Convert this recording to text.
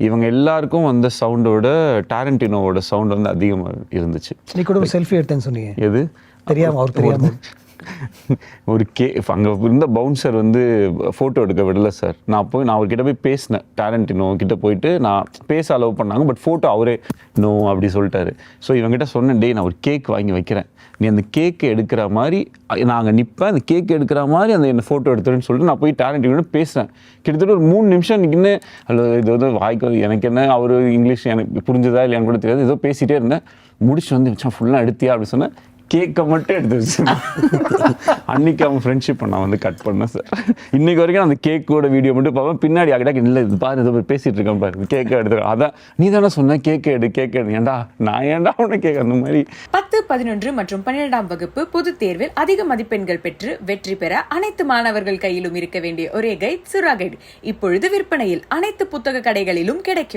இவங்க எல்லாருக்கும் வந்த சவுண்டோட டாரண்டினோவோட சவுண்ட் வந்து அதிகமாக இருந்துச்சு. நீ கூட செல்ஃபி எடுத்தேன்னு சொன்னீங்க. எது? தெரியாம அவர் தெரியாம. ஒரு கே அங்கே இருந்த பவுன்சர் வந்து ஃபோட்டோ எடுக்க விடல சார் நான் போய் நான் அவர்கிட்ட போய் பேசினேன். டேலண்டினோ கிட்ட போயிட்டு நான் பேச அலோவ் பண்ணாங்க பட் ஃபோட்டோ அவரே நோ அப்படி சொல்லிட்டாரு. ஸோ இவங்ககிட்ட சொன்னேன் டேய் நான் ஒரு கேக் வாங்கி வைக்கிறேன். நீ அந்த கேக்கு எடுக்கிற மாதிரி நான் அங்கே நிற்பேன் அந்த கேக் எடுக்கிற மாதிரி அந்த என்ன ஃபோட்டோ எடுத்துருன்னு சொல்லிட்டு நான் போய் டேலண்டினோட பேசுகிறேன் கிட்டத்தட்ட ஒரு மூணு நிமிஷம் நின்று அல்ல இது வந்து வாய்க்கு எனக்கு என்ன அவர் இங்கிலீஷ் எனக்கு புரிஞ்சதா இல்லையான்னு கூட தெரியாது. ஏதோ பேசிகிட்டே இருந்தேன். முடிச்சு வந்து ஃபுல்லாக எடுத்தியா? அப்படின்னு சொன்னேன். கேக்கை மட்டும் எடுத்து வச்சிருந்தேன். அன்னைக்கு அவன் ஃப்ரெண்ட்ஷிப் நான் வந்து கட் பண்ணேன் சார் இன்னைக்கு வரைக்கும் அந்த கேக்கோட வீடியோ மட்டும் பார்ப்பேன். பின்னாடி அக்கிட்ட இல்லை இது பாரு இதை பேசிட்டு இருக்கேன் பாரு. கேக்கை எடுத்து அதான் நீ தானே சொன்ன கேக்கை எடு கேக்கை எடு. ஏன்டா நான் ஏன்டா உன்னை கேட்க அந்த மாதிரி. பத்து பதினொன்று மற்றும் பன்னிரெண்டாம் வகுப்பு பொதுத் தேர்வில் அதிக மதிப்பெண்கள் பெற்று வெற்றி பெற அனைத்து மாணவர்கள் கையிலும் இருக்க வேண்டிய ஒரே கைட் சுறா கைட் இப்பொழுது விற்பனையில் அனைத்து புத்தக கடைகளிலும் கிடைக்கும்.